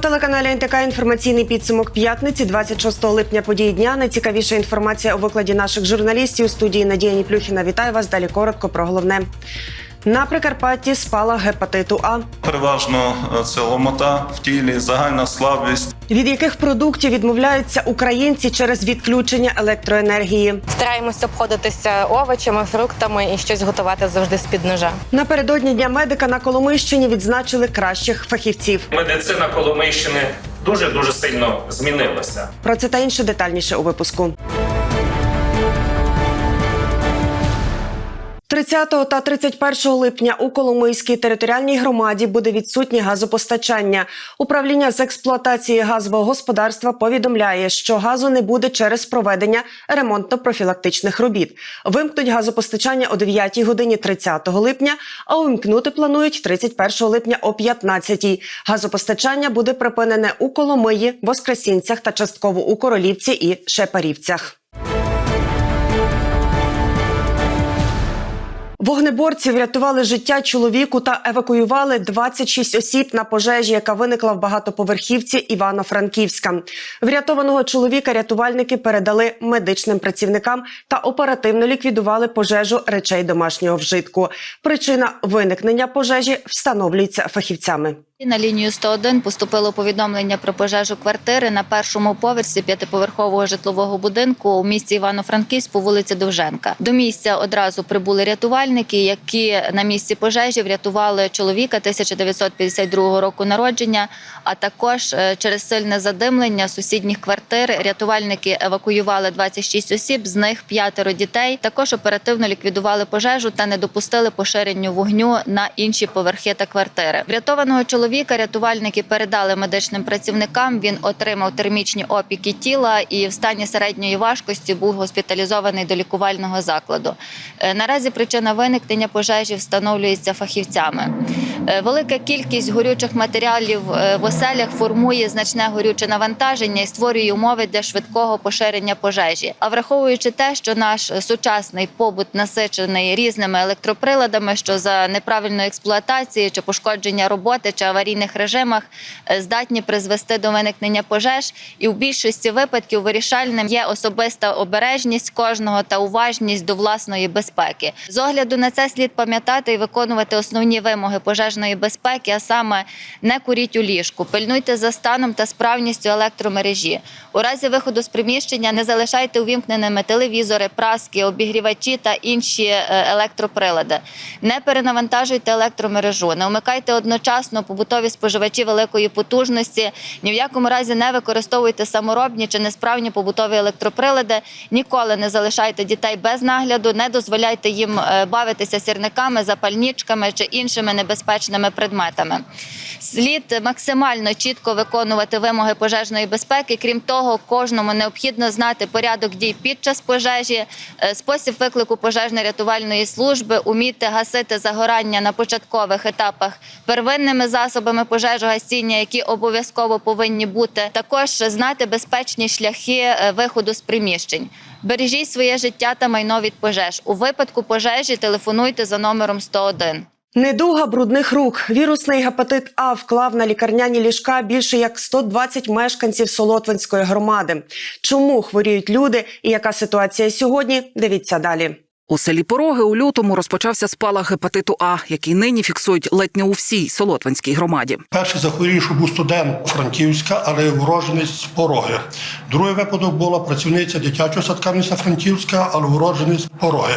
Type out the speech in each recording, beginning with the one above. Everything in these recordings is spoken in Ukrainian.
На телеканалі НТК інформаційний підсумок п'ятниці, 26 липня події дня. Найцікавіша інформація у викладі наших журналістів у студії Надія Ніплюхіна. Вітаю вас. Далі коротко про головне. На Прикарпатті спала гепатиту А. Переважно е, це ломота в тілі, загальна слабість. Від яких продуктів відмовляються українці через відключення електроенергії? Стараємося обходитися овочами, фруктами і щось готувати завжди з під ножа. Напередодні дня медика на Коломийщині відзначили кращих фахівців. медицина Коломийщини дуже дуже сильно змінилася. Про це та інше детальніше у випуску. 30 та 31 липня у Коломийській територіальній громаді буде відсутнє газопостачання. Управління з експлуатації газового господарства повідомляє, що газу не буде через проведення ремонтно-профілактичних робіт. Вимкнуть газопостачання о 9 годині 30 липня, а увімкнути планують 31 липня о 15. Газопостачання буде припинене у Коломиї, Воскресінцях та частково у Королівці і Шепарівцях. Вогнеборці врятували життя чоловіку та евакуювали 26 осіб на пожежі, яка виникла в багатоповерхівці Івано-Франківська. Врятованого чоловіка рятувальники передали медичним працівникам та оперативно ліквідували пожежу речей домашнього вжитку. Причина виникнення пожежі встановлюється фахівцями. На лінію 101 поступило повідомлення про пожежу квартири на першому поверсі п'ятиповерхового житлового будинку у місті Івано-Франківськ по вулиці Довженка. До місця одразу прибули рятувальники, які на місці пожежі врятували чоловіка 1952 року народження. А також е, через сильне задимлення сусідніх квартир рятувальники евакуювали 26 осіб, з них п'ятеро дітей. Також оперативно ліквідували пожежу та не допустили поширенню вогню на інші поверхи та квартири. Врятованого чоловіка рятувальники передали медичним працівникам. Він отримав термічні опіки тіла і в стані середньої важкості був госпіталізований до лікувального закладу. Е, Наразі причина виникнення пожежі встановлюється фахівцями. Е, Велика кількість горючих матеріалів е, в оселях формує значне горюче навантаження і створює умови для швидкого поширення пожежі. А враховуючи те, що наш сучасний побут насичений різними електроприладами, що за неправильної експлуатації чи пошкодження роботи чи аварійних режимах е, здатні призвести до виникнення пожеж, і в більшості випадків вирішальним є особиста обережність кожного та уважність до власної безпеки. З огляду на це слід пам'ятати і виконувати основні вимоги пожежної безпеки, а саме не куріть у ліжку, пильнуйте за станом та справністю електромережі. У разі виходу з приміщення не залишайте увімкненими телевізори, праски, обігрівачі та інші е, електроприлади. Не перенавантажуйте електромережу, не вмикайте одночасно побутові споживачі великої потужності. Ні в якому разі не використовуйте саморобні чи несправні побутові електроприлади. Ніколи не залишайте дітей без нагляду, не дозволяйте їм е, бавитися сірниками, запальничками чи іншими небезпечними предметами. Слід максимально чітко виконувати вимоги пожежної безпеки. Крім того, кожному необхідно знати порядок дій під час пожежі, е, спосіб виклику пожежно-рятувальної служби, уміти гасити загорання на початкових етапах первинними засобами пожежогасіння, які обов'язково повинні бути. Також знати безпечні шляхи е, виходу з приміщень. Бережіть своє життя та майно від пожеж. У випадку пожежі телефонуйте за номером 101. Недуга брудних рук. Вірусний гепатит А вклав на лікарняні ліжка більше як 120 мешканців Солотвинської громади. Чому хворіють люди і яка ситуація сьогодні? Дивіться далі. У селі Пороги у лютому розпочався спалах гепатиту А, який нині фіксують ледь не у всій Солотвинській громаді. Перший захворівший був студент Франківська, але уродженець з Пороги. Другий випадок була працівниця дитячого садка міста Франківська, але уродженець з Пороги.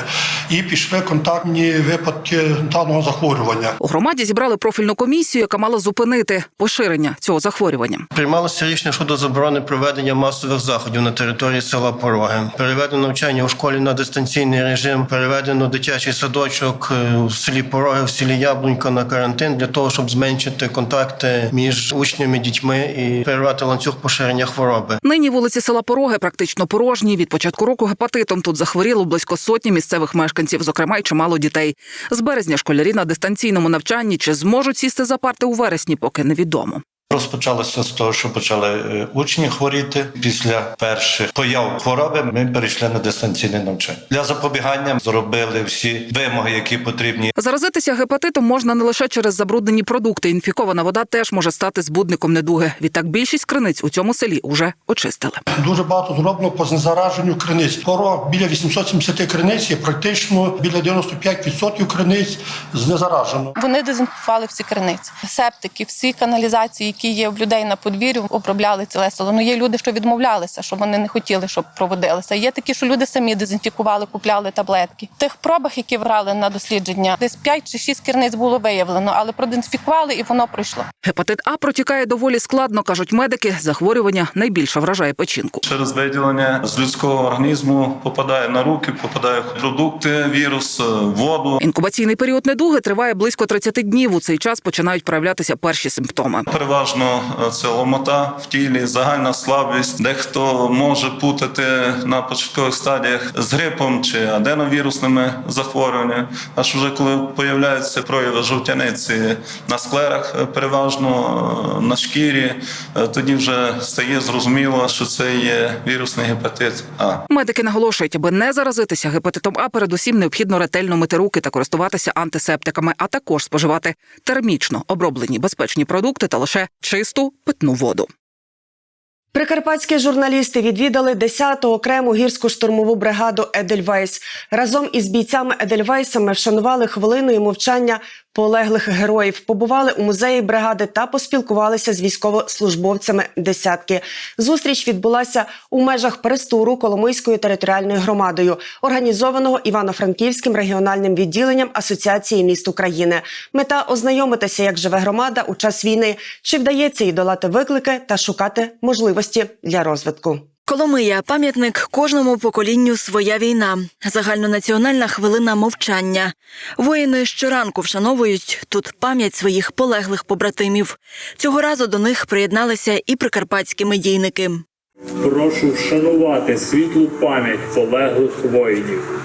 І пішли контактні випадки даного захворювання. У громаді зібрали профільну комісію, яка мала зупинити поширення цього захворювання. Приймалося рішення щодо заборони проведення масових заходів на території села Пороги. Переведено навчання у школі на дистанційний режим, переведено дитячий садочок е, в селі Пороги, в селі Яблунька на карантин для того, щоб зменшити контакти між учнями, дітьми і перервати ланцюг поширення хвороби. Нині вулиці села Пороги практично порожні. Від початку року гепатитом тут захворіло близько сотні місцевих мешканців, зокрема й чимало дітей. З березня школярі на дистанційному навчанні чи зможуть сісти за парти у вересні, поки невідомо. Розпочалося з того, що почали е, учні хворіти. Після перших появ хвороби ми перейшли на дистанційне навчання. Для запобігання зробили всі вимоги, які потрібні. Заразитися гепатитом можна не лише через забруднені продукти. Інфікована вода теж може стати збудником недуги. Відтак більшість криниць у цьому селі уже очистили. Дуже багато зроблено по знезараженню криниць. Скоро біля 870 криниць є практично біля 95% криниць знезаражено. Вони дезінфікували всі криниці, септики, всі каналізації, які є в людей на подвір'ю, обробляли ціле село. Ну є люди, що відмовлялися, що вони не хотіли, щоб проводилися. Є такі, що люди самі дезінфікували, купляли таблетки. В тих пробах, які брали на дослідження, десь 5 чи 6 криниць було виявлено, але продезінфікували і воно пройшло. Гепатит А протікає доволі складно, кажуть медики. Захворювання найбільше вражає печінку. Через виділення з людського організму попадає на руки, попадає в продукти, вірус, е, воду. Інкубаційний період недуги триває близько 30 днів. У цей час починають проявлятися перші симптоми. Переважно е, це ломота в тілі, загальна слабість. Дехто може путати на початкових стадіях з грипом чи аденовірусними захворюваннями. Аж вже коли появляються прояви жовтяниці на склерах, е, переважно е, на шкірі, тоді вже стає зрозуміло, що це є вірусний гепатит А. Медики наголошують, аби не заразитися гепатитом А, передусім необхідно ретельно мити руки та користуватися антисептиками, а також споживати термічно оброблені безпечні продукти та лише чисту питну воду. Прикарпатські журналісти відвідали 10-ту окрему гірську штурмову бригаду Едельвейс. Разом із бійцями Едельвейсами вшанували хвилиною мовчання полеглих героїв, побували у музеї бригади та поспілкувалися з військовослужбовцями десятки. Зустріч відбулася у межах перестуру Коломийською територіальною громадою, організованого Івано-Франківським регіональним відділенням Асоціації міст України. Мета ознайомитися, як живе громада у час війни, чи вдається їй долати виклики та шукати можливості для розвитку. Коломия пам'ятник кожному поколінню своя війна, загальнонаціональна хвилина мовчання. Воїни щоранку вшановують тут пам'ять своїх полеглих побратимів. Цього разу до них приєдналися і прикарпатські медійники. Прошу вшанувати світлу пам'ять полеглих воїнів.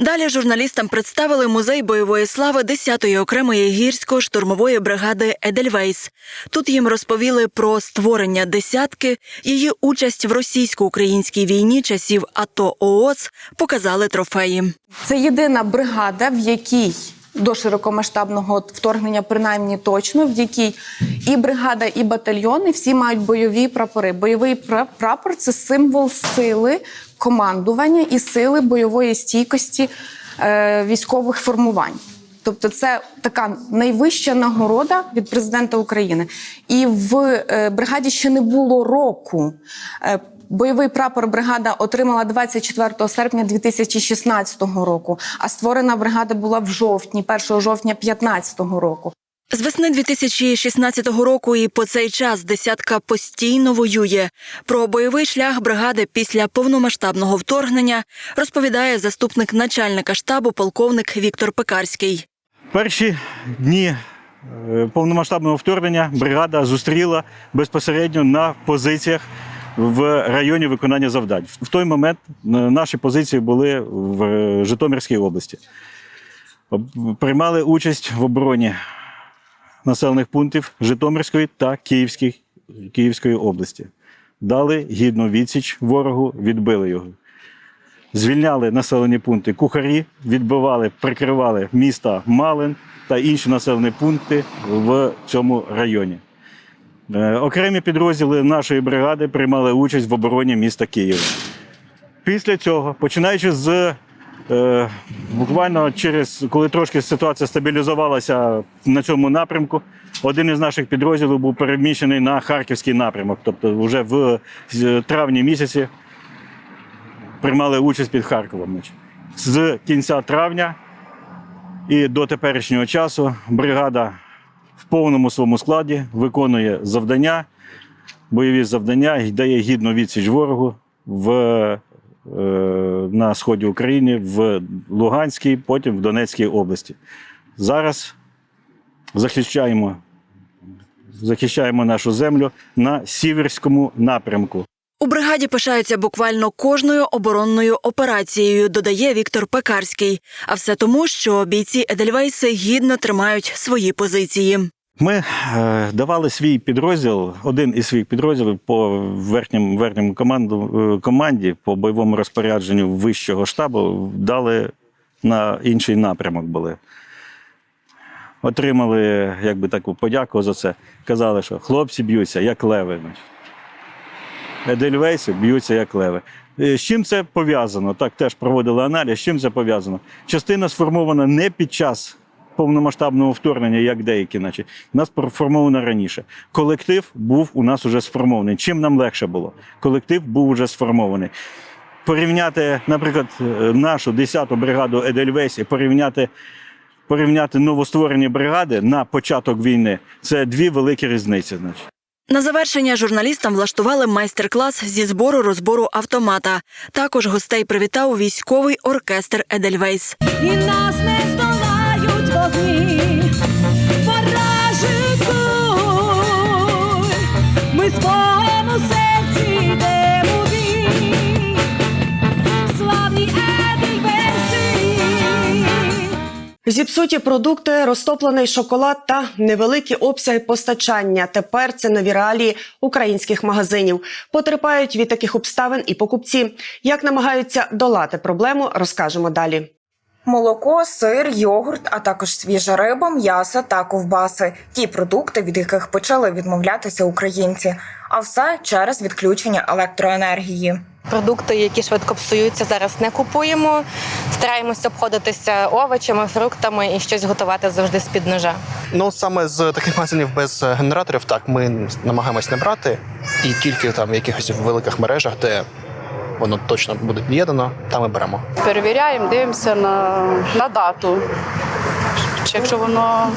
Далі журналістам представили музей бойової слави 10-ї окремої гірсько-штурмової бригади Едельвейс. Тут їм розповіли про створення десятки, її участь в російсько-українській війні часів АТО ООС, показали трофеї. Це єдина бригада, в якій до широкомасштабного вторгнення, принаймні точно, в якій і бригада, і батальйони всі мають бойові прапори. Бойовий пра- прапор це символ сили командування і сили бойової стійкості е, військових формувань. Тобто, це така найвища нагорода від президента України. І в е, бригаді ще не було року. Е, Бойовий прапор бригада отримала 24 серпня 2016 року, а створена бригада була в жовтні, 1 жовтня 2015 року. З весни 2016 року і по цей час десятка постійно воює. Про бойовий шлях бригади після повномасштабного вторгнення розповідає заступник начальника штабу полковник Віктор Пекарський. Перші дні е, повномасштабного вторгнення бригада зустріла безпосередньо на позиціях в районі виконання завдань. В той момент е, наші позиції були в е, Житомирській області. Приймали участь в обороні населених пунктів Житомирської та Київської, області. Дали гідну відсіч ворогу, відбили його. Звільняли населені пункти кухарі, відбивали, прикривали міста Малин та інші населені пункти в цьому районі. Е, Окремі підрозділи нашої бригади приймали участь в обороні міста Києва. Після цього, починаючи з буквально через коли трошки ситуація стабілізувалася на цьому напрямку, один із наших підрозділів був переміщений на харківський напрямок. Тобто, вже в травні місяці приймали участь під Харковом. З кінця травня і до теперішнього часу бригада в повному своєму складі виконує завдання, бойові завдання дає гідну відсіч ворогу в, е, на сході України, в Луганській, потім в Донецькій області. Зараз захищаємо, захищаємо нашу землю на сіверському напрямку. У бригаді пишаються буквально кожною оборонною операцією, додає Віктор Пекарський. А все тому, що бійці Едельвейси гідно тримають свої позиції. Ми е, давали свій підрозділ, один із своїх підрозділів по верхньому, верхньому команду, е, команді по бойовому розпорядженню вищого штабу дали на інший напрямок були. Отримали якби таку подяку за це. Казали, що хлопці б'ються як леви. Едельвейси б'ються як леви. Е, З чим це пов'язано? Так теж проводили аналіз. З чим це пов'язано? Частина сформована не під час повномасштабного вторгнення, як деякі, наче нас сформовано раніше. Колектив був у нас уже сформований. Чим нам легше було? Колектив був уже сформований. Порівняти, наприклад, е, нашу 10-ту бригаду Едельвейс і порівняти, порівняти новостворені бригади на початок війни це дві великі різниці. Значить. На завершення журналістам влаштували майстер-клас зі збору розбору автомата. Також гостей привітав військовий оркестр Едельвейс. і нас не вогні. Ми в серці йдемо бій. Славні. Зіпсуті продукти, розтоплений шоколад та невеликі обсяги постачання. Тепер це нові реалії українських магазинів. Потерпають від таких обставин і покупці. Як намагаються долати проблему, розкажемо далі. Молоко, сир, йогурт, а також свіжа риба, м'ясо та ковбаси ті продукти, від яких почали відмовлятися українці. А все через відключення електроенергії. Продукти, які швидко псуються, зараз не купуємо. Стараємося обходитися овочами, фруктами і щось готувати завжди з під ножа. Ну саме з таких магазинів без е, генераторів, так ми намагаємось не брати, і тільки там в якихось великих мережах, де воно точно буде під'єднано, там ми беремо. Перевіряємо, дивимося на, на дату. Чи Якщо воно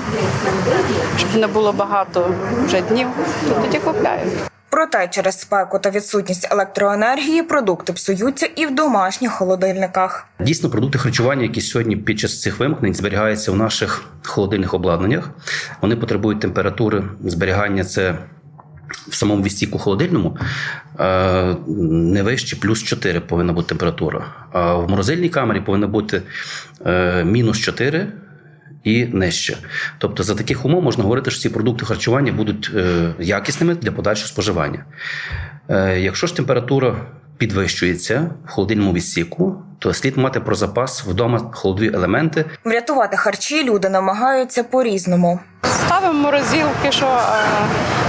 щоб не було багато вже днів, то тоді купляємо. Проте через спеку та відсутність електроенергії продукти псуються і в домашніх холодильниках. Дійсно, продукти харчування, які сьогодні під час цих вимкнень зберігаються в наших холодильних обладнаннях, вони потребують температури зберігання. Це в самому відстійку холодильному е, не вище плюс 4 повинна бути температура. А в морозильній камері повинна бути е, мінус 4 і нижче. Тобто, за таких умов можна говорити, що ці продукти харчування будуть е, якісними для подальшого споживання. Якщо ж температура підвищується в холодильному відсіку, то слід мати про запас вдома холодові елементи, Врятувати харчі люди намагаються по-різному. Ставимо морозилки, що е,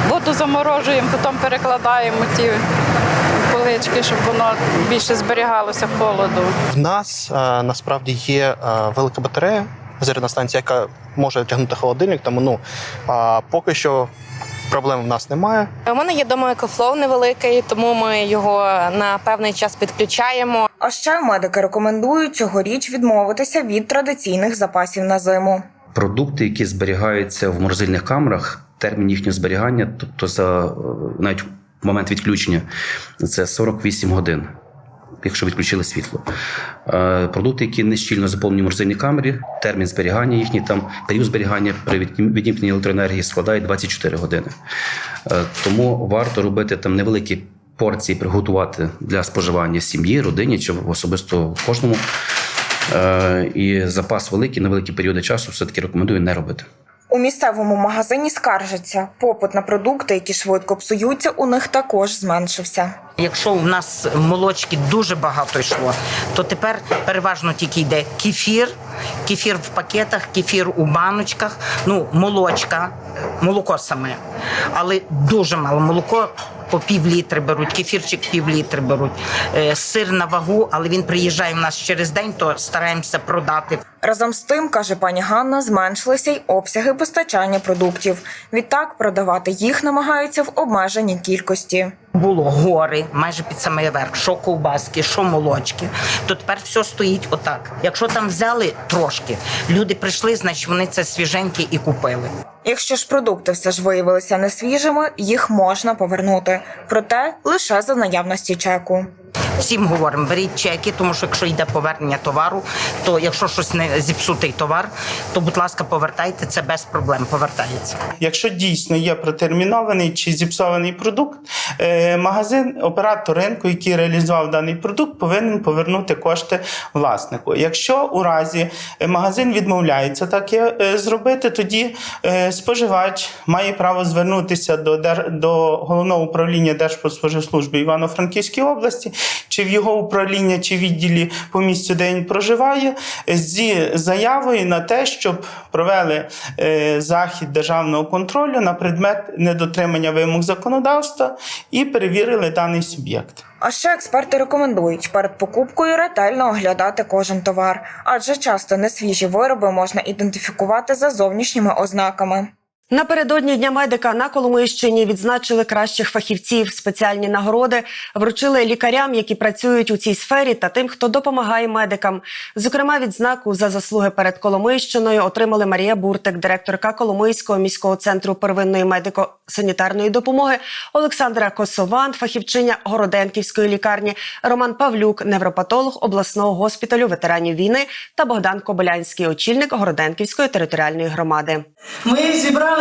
воду заморожуємо, потім перекладаємо ті полички, щоб воно більше зберігалося холоду. В нас е, насправді є е, велика батарея, зарядна станція, яка може тягнути холодильник, тому ну а поки що проблем в нас немає. У мене є дома екофлоу невеликий, тому ми його на певний час підключаємо. А ще медики рекомендують цьогоріч відмовитися від традиційних запасів на зиму. продукти, які зберігаються в морозильних камерах, термін їхнього зберігання, тобто за е, навіть момент відключення, це 48 годин. Якщо відключили світло. Е, Продукти, які не щільно заповнені в морозильній камері, термін зберігання їхній там період зберігання при відімкненні електроенергії складає 24 години. Е, Тому варто робити там невеликі порції, приготувати для споживання сім'ї, родині чи особисто кожному. Е, І запас великий на великі періоди часу все-таки рекомендую не робити. У місцевому магазині скаржаться, попит на продукти, які швидко псуються, у них також зменшився. Якщо у нас молочки дуже багато йшло, то тепер переважно тільки йде кефір, кефір в пакетах, кефір у баночках, ну молочка, молоко саме. Але дуже мало молоко. По пів літри беруть, кефірчик пів літри беруть. Е, Сир на вагу, але він приїжджає в нас через день, то стараємося продати. Разом з тим, каже пані Ганна, зменшилися й обсяги постачання продуктів. Відтак продавати їх намагаються в обмеженій кількості. Було гори майже під самий верх, що ковбаски, що молочки. То тепер все стоїть отак. Якщо там взяли трошки, люди прийшли, значить вони це свіженьке і купили. Якщо ж продукти все ж виявилися несвіжими, їх можна повернути, проте лише за наявності чеку. Всім говоримо, беріть чеки, тому що якщо йде повернення товару, то якщо щось не зіпсутий товар, то будь ласка, повертайте це без проблем. Повертається. Якщо дійсно є протермінований чи зіпсований продукт, е, магазин, оператор ринку, який реалізував даний продукт, повинен повернути кошти власнику. Якщо у разі е, магазин відмовляється таке е, зробити, тоді споживач має право звернутися до, до головного управління Держпродспоживслужби Івано-Франківської області, чи в його управління, чи відділі по місцю, де він проживає, зі заявою на те, щоб провели е, захід державного контролю на предмет недотримання вимог законодавства і перевірили даний суб'єкт. А ще експерти рекомендують перед покупкою ретельно оглядати кожен товар, адже часто несвіжі вироби можна ідентифікувати за зовнішніми ознаками. Напередодні дня медика на Коломийщині відзначили кращих фахівців. Спеціальні нагороди вручили лікарям, які працюють у цій сфері, та тим, хто допомагає медикам. Зокрема, відзнаку за заслуги перед Коломийщиною отримали Марія Буртик, директорка Коломийського міського центру первинної медико-санітарної допомоги, Олександра Косован, фахівчиня Городенківської лікарні, Роман Павлюк, невропатолог обласного госпіталю ветеранів війни та Богдан Кобилянський, очільник Городенківської територіальної громади. Ми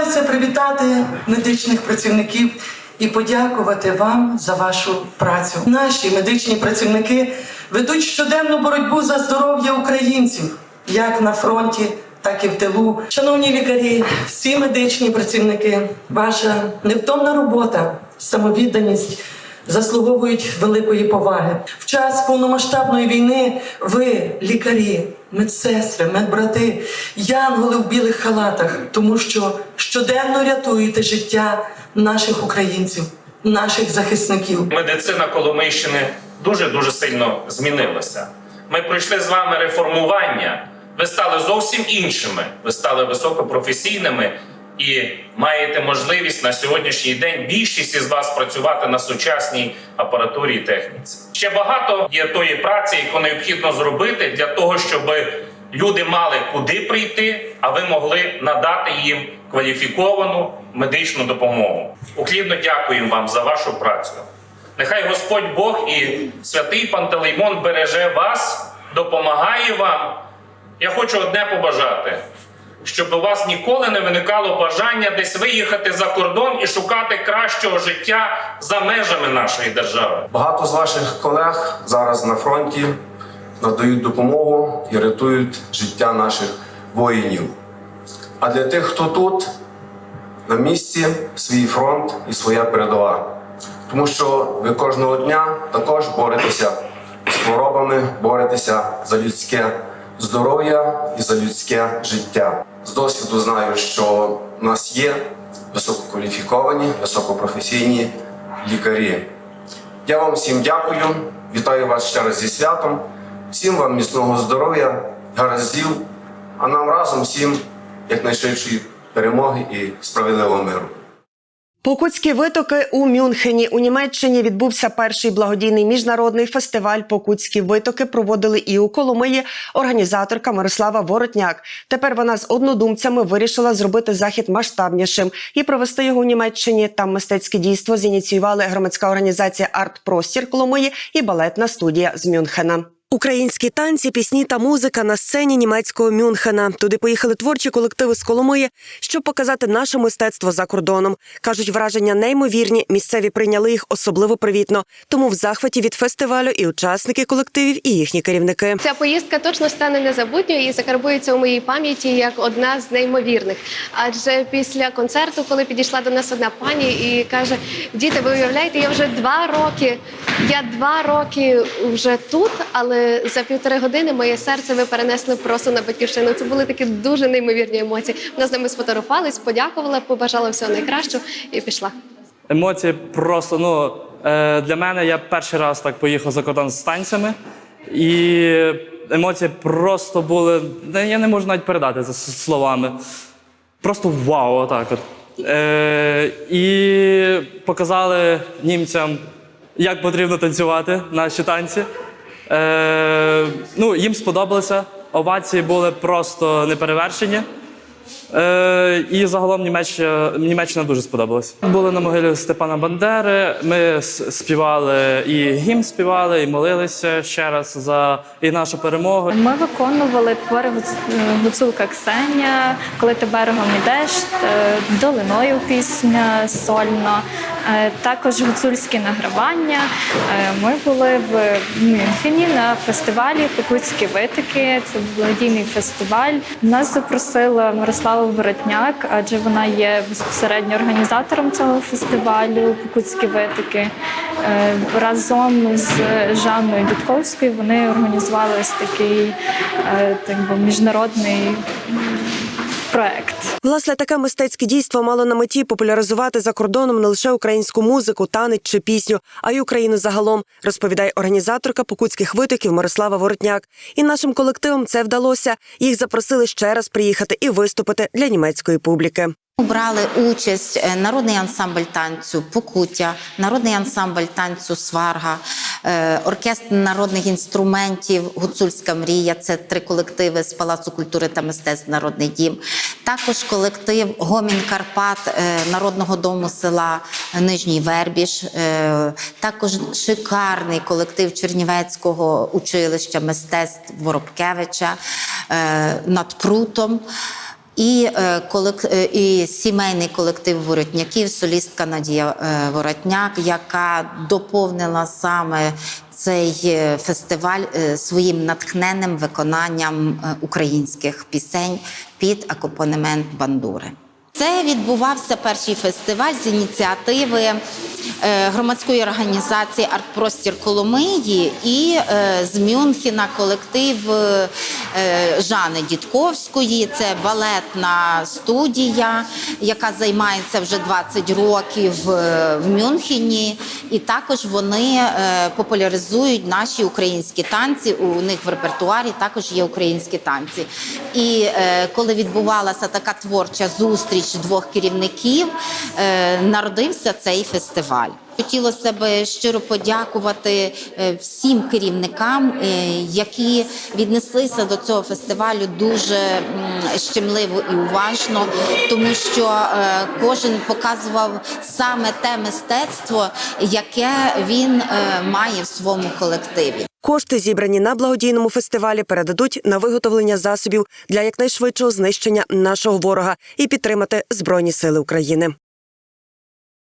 зібралися привітати медичних працівників і подякувати вам за вашу працю. Наші медичні працівники ведуть щоденну боротьбу за здоров'я українців, як на фронті, так і в тилу. Шановні лікарі, всі медичні працівники, ваша невтомна робота, самовідданість. Заслуговують великої поваги в час повномасштабної війни. Ви, лікарі, медсестри, медбрати, янголи в білих халатах, тому що щоденно рятуєте життя наших українців, наших захисників. Медицина Коломийщини дуже дуже сильно змінилася. Ми пройшли з вами реформування. Ви стали зовсім іншими. Ви стали високопрофесійними і маєте можливість на сьогоднішній день більшість із вас працювати на сучасній апаратурі і техніці. Ще багато є тої праці, яку необхідно зробити для того, щоб люди мали куди прийти, а ви могли надати їм кваліфіковану медичну допомогу. Уклінно дякуємо вам за вашу працю. Нехай Господь Бог і святий Пантелеймон береже вас, допомагає вам. Я хочу одне побажати, щоб у вас ніколи не виникало бажання десь виїхати за кордон і шукати кращого життя за межами нашої держави. Багато з ваших колег зараз на фронті надають допомогу і рятують життя наших воїнів. А для тих, хто тут, на місці, свій фронт і своя передова. Тому що ви кожного дня також боретеся з хворобами, боретеся за людське здоров'я і за людське життя. З досвіду знаю, що в нас є висококваліфіковані, високопрофесійні лікарі. Я вам всім дякую, вітаю вас ще раз зі святом, всім вам міцного здоров'я, гараздів, а нам разом всім якнайшвидшої перемоги і справедливого миру. Покутські витоки у Мюнхені у Німеччині відбувся перший благодійний міжнародний фестиваль. Покутські витоки проводили і у Коломиї організаторка Мирослава Воротняк. Тепер вона з однодумцями вирішила зробити захід масштабнішим і провести його у Німеччині. Там мистецьке дійство зініціювали громадська організація Арт Простір Коломиї і балетна студія з Мюнхена. Українські танці, пісні та музика на сцені німецького Мюнхена. Туди поїхали творчі колективи з Коломиї, щоб показати наше мистецтво за кордоном. кажуть, враження неймовірні. Місцеві прийняли їх особливо привітно. Тому в захваті від фестивалю і учасники колективів, і їхні керівники. Ця поїздка точно стане незабутньою і закарбується у моїй пам'яті як одна з неймовірних. Адже після концерту, коли підійшла до нас одна пані і каже: Діти, ви уявляєте, я вже два роки. Я два роки вже тут, але за півтори години моє серце ви перенесли просто на батьківщину. Це були такі дуже неймовірні емоції. Вона з нами сфотографувалась, подякувала, побажала всього найкращого і пішла. Емоції просто ну е, для мене я перший раз так поїхав за кордон з танцями, і емоції просто були. Я не можу навіть передати це словами. Просто вау, отак от. Е, і показали німцям, як потрібно танцювати наші танці. Е, ну, їм сподобалося. Овації були просто неперевершені. Е, і загалом Німеччина, Німеччина дуже сподобалась. Були на могилі Степана Бандери. Ми співали і гімн співали, і молилися ще раз за і нашу перемогу. Ми виконували твори Гуцулка Ксеня, коли ти берегом ідеш, е, долиною пісня сольно, також гуцульські награвання. Е, Ми були в Мюнхені на фестивалі Покутські витики. Це благодійний фестиваль. Нас запросила Мирослава Воротняк, адже вона є безпосередньо організатором цього фестивалю Покутські витики. Е, Разом з Жанною Дудковською вони організували ось такий е, так би, міжнародний проект. Власне, таке мистецьке дійство мало на меті популяризувати за кордоном не лише українську музику, танець чи пісню, а й Україну загалом, розповідає організаторка покутських витоків Мирослава Воротняк. І нашим колективам це вдалося. Їх запросили ще раз приїхати і виступити для німецької публіки. Брали участь е, народний ансамбль танцю Покуття, народний ансамбль танцю Сварга, е, оркестр народних інструментів Гуцульська мрія. Це три колективи з Палацу культури та мистецтв Народний дім. Також колектив Гомін Карпат е, Народного дому села Нижній Вербіж. Також шикарний колектив Чернівецького училища мистецтв Воробкевича над прутом. І, е, е, і сімейний колектив воротняків, солістка Надія е, Воротняк, яка доповнила саме цей фестиваль своїм натхненним виконанням українських пісень під акомпанемент бандури. Це відбувався перший фестиваль з ініціативи громадської організації Артпростір Коломиї і з Мюнхена колектив Жани Дідковської. Це балетна студія, яка займається вже 20 років е, в Мюнхені. І також вони е, популяризують наші українські танці. У них в репертуарі також є українські танці. І е, коли відбувалася така творча зустріч двох керівників, е, народився цей фестиваль. Хотілося б щиро подякувати е, всім керівникам, е, які віднеслися до цього фестивалю дуже щемливо і уважно, тому що е, кожен показував саме те мистецтво, яке він має в своєму колективі. Кошти, зібрані на благодійному фестивалі, передадуть на виготовлення засобів для якнайшвидшого знищення нашого ворога і підтримати Збройні Сили України.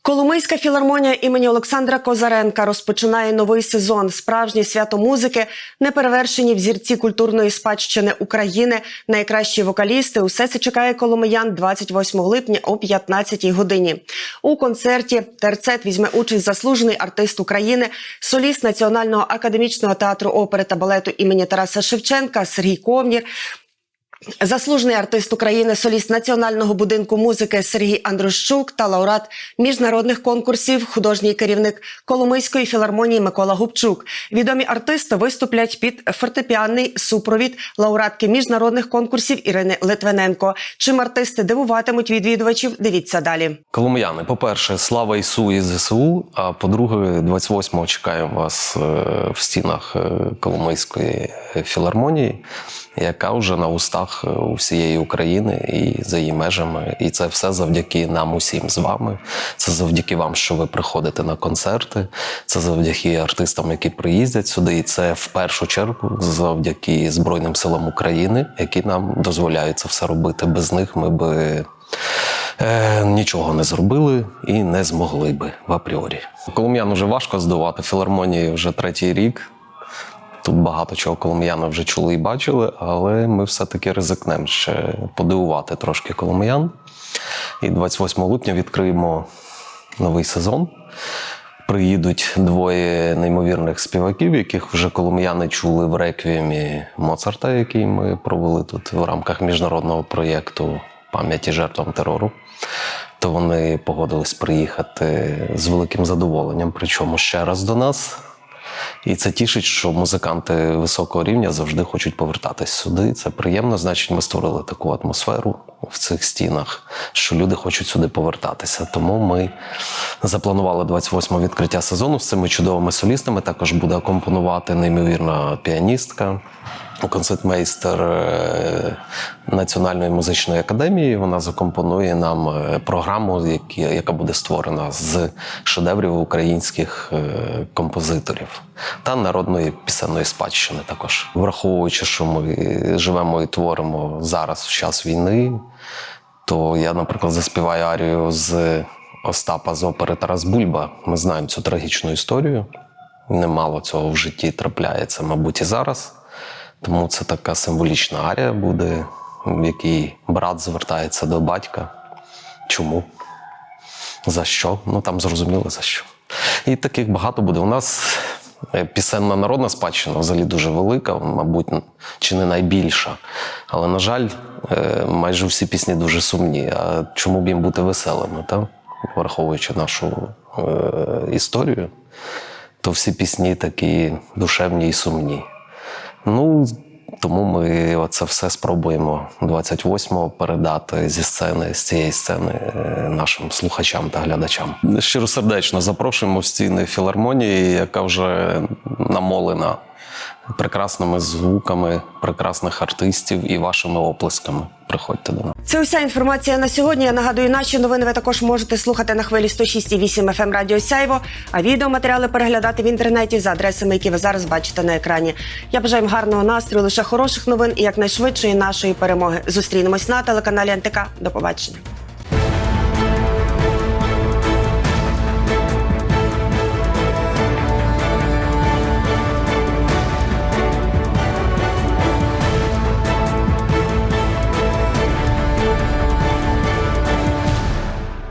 Коломийська філармонія імені Олександра Козаренка розпочинає новий сезон. Справжнє свято музики, неперевершені взірці культурної спадщини України, найкращі вокалісти. Усе це чекає коломиян 28 липня о 15 годині. У концерті терцет візьме участь заслужений артист України, соліст Національного академічного театру опери та балету імені Тараса Шевченка Сергій Ковнір. Заслужений артист України, соліст Національного будинку музики Сергій Андрощук та лауреат міжнародних конкурсів, художній керівник Коломийської філармонії Микола Губчук. Відомі артисти виступлять під фортепіанний супровід лауреатки міжнародних конкурсів Ірини Литвиненко. Чим артисти дивуватимуть відвідувачів? Дивіться далі. Коломияни, по-перше, слава Ісу і ЗСУ. А по-друге, 28-го чекаємо вас е, в стінах е, Коломийської філармонії, яка вже на устах е, у всієї України і за її межами. І це все завдяки нам усім з вами. Це завдяки вам, що ви приходите на концерти. Це завдяки артистам, які приїздять сюди. І це в першу чергу завдяки Збройним силам України, які нам дозволяють це все робити. Без них ми би е, нічого не зробили і не змогли би в апріорі. Колом'ян вже важко здувати філармонії вже третій рік. Тут багато чого колом'яни вже чули і бачили, але ми все-таки ризикнемо ще подивувати трошки колом'ян. І 28 липня відкриємо новий сезон. Приїдуть двоє неймовірних співаків, яких вже колом'яни чули в реквіємі Моцарта, який ми провели тут в рамках міжнародного проєкту пам'яті жертвам терору. То вони погодились приїхати з великим задоволенням, причому ще раз до нас. І це тішить, що музиканти високого рівня завжди хочуть повертатись сюди. Це приємно. Значить, ми створили таку атмосферу в цих стінах, що люди хочуть сюди повертатися. Тому ми Запланували 28 відкриття сезону з цими чудовими солістами. Також буде акомпонувати неймовірна піаністка, концертмейстер е, Національної музичної академії. Вона закомпонує нам е, програму, яка буде створена з шедеврів українських е, композиторів та народної пісенної спадщини. Також враховуючи, що ми живемо і творимо зараз в час війни, то я, наприклад, заспіваю арію з Остапа з опери Тарас Бульба. Ми знаємо цю трагічну історію. Немало цього в житті трапляється, мабуть, і зараз. Тому це така символічна арія буде, в якій брат звертається до батька. Чому? За що? Ну там зрозуміло за що. І таких багато буде. У нас е, пісенна народна спадщина взагалі дуже велика, мабуть, чи не найбільша. Але, на жаль, е, майже всі пісні дуже сумні. А чому б їм бути веселими, та? враховуючи нашу е, історію, то всі пісні такі душевні і сумні. Ну, тому ми це все спробуємо 28-го передати зі сцени, з цієї сцени е, нашим слухачам та глядачам. Щиросердечно запрошуємо в стіни філармонії, яка вже намолена прекрасними звуками прекрасних артистів і вашими оплесками. Приходьте до нас. Це уся інформація на сьогодні. Я нагадую, наші новини ви також можете слухати на хвилі 106,8 FM Радіо Сяйво, а відеоматеріали переглядати в інтернеті за адресами, які ви зараз бачите на екрані. Я бажаю вам гарного настрою, лише хороших новин і якнайшвидшої нашої перемоги. Зустрінемось на телеканалі НТК. До побачення.